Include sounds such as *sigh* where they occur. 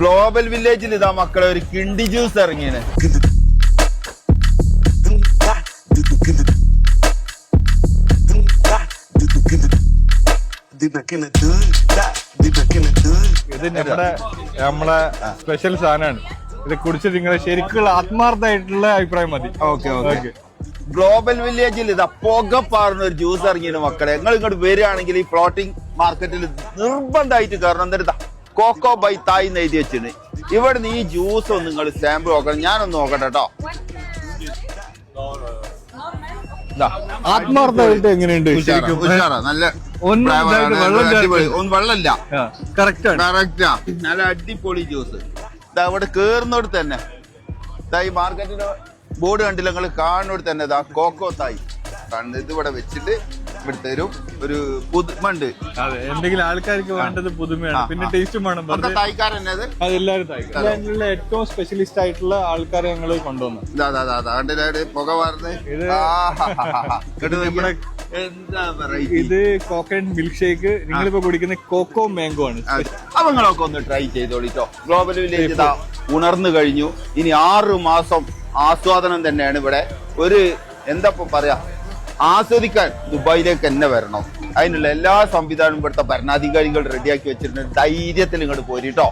Global വില്ലേജിൽ ഇതാ മക്കളെ ഒരു കിണ്ടി ജ്യൂസ് ഇറങ്ങിയാണ് ഇത് നമ്മുടെ നമ്മളെ സ്പെഷ്യൽ സാധനമാണ്. ഇത് കുടിച്ച് നിങ്ങളെ ശരിക്കുള്ള ആത്മാർത്ഥമായിട്ടുള്ള അഭിപ്രായം മതി. Okay okay. ഗ്ലോബൽ വില്ലേജിൽ ഇതാ പുക പാർന്ന ഒരു ജ്യൂസ് ഇറങ്ങിയാണ് മക്കളെ. നിങ്ങൾ ഇങ്ങോട്ട് വരികയാണെങ്കിൽ ഈ ഫ്ലോട്ടിംഗ് മാർക്കറ്റിൽ നിർബന്ധമായിട്ട് കയറണം. എന്നിട്ട് കോക്കോ ബൈ തായ് എന്ന് എഴുതി വെച്ചിന് ഇവിടുന്ന് ഈ ജ്യൂസ് ഒന്ന് നിങ്ങൾ സാമ്പിൾ നോക്കണം. ഞാനൊന്ന് നോക്കട്ടെ കേട്ടോ. ആത്മാർത്ഥമായിട്ട് എങ്ങനെയുണ്ട്? നല്ല ഒന്നും വെള്ളമില്ല. കറക്റ്റ് നല്ല അടിപൊളി ജ്യൂസ് ഇതാ കേറുന്നോട് തന്നെ. ഇതാ ഈ മാർക്കറ്റിന്റെ ബോർഡ് കണ്ടില്ല? നിങ്ങൾ കാണുന്നോട് തന്നെ ഇതാ കോക്കോ തായി ഇത് ഇവിടെ വെച്ചിട്ട് ഇവിടെ തരും. ഒരു പുതുമണ്ട്. അതെ എന്തെങ്കിലും ആൾക്കാർക്ക് വേണ്ടത് പുതുമയാണ്. പിന്നെ ടേസ്റ്റും വേണം. ഒക്കെ വെറുതെ തായ്ക്കാരൻ അത് അതെല്ലാരും തായ്ക്കും അതിനുള്ള ഏറ്റവും സ്പെഷ്യലിസ്റ്റ് ആയിട്ടുള്ള ആൾക്കാരെ ഞങ്ങൾ കൊണ്ടുവന്നു. പുക വാർന്ന്? ഇത് *laughs* നമ്മുടെ എന്താ വെറൈറ്റി ഇത് കോക്കനട്ട് മിൽക്ക് ഷേക്ക് നിങ്ങളിപ്പോ കുടിക്കുന്ന കോക്കോ മാംഗോ ആണ്. അവങ്ങളൊക്കെ ഒന്ന് ട്രൈ ചെയ്തോളിട്ടോ ഗ്ലോബൽ വില്ലേജ് ഇതാ ഉണർന്നു കഴിഞ്ഞു. ഇനി ആറു മാസം ആസ്വാദനം തന്നെയാണ് ഇവിടെ. ഒരു എന്താ പറയാ? ആസ്വദിക്കാൻ ദുബായിലേക്ക് തന്നെ വരണം. അതിനുള്ള എല്ലാ സംവിധാനവും ഇവിടുത്തെ ഭരണാധികാരികൾ റെഡിയാക്കി വെച്ചിട്ടുണ്ട്. ധൈര്യത്തിൽ ഇങ്ങോട്ട് പോരിട്ടോ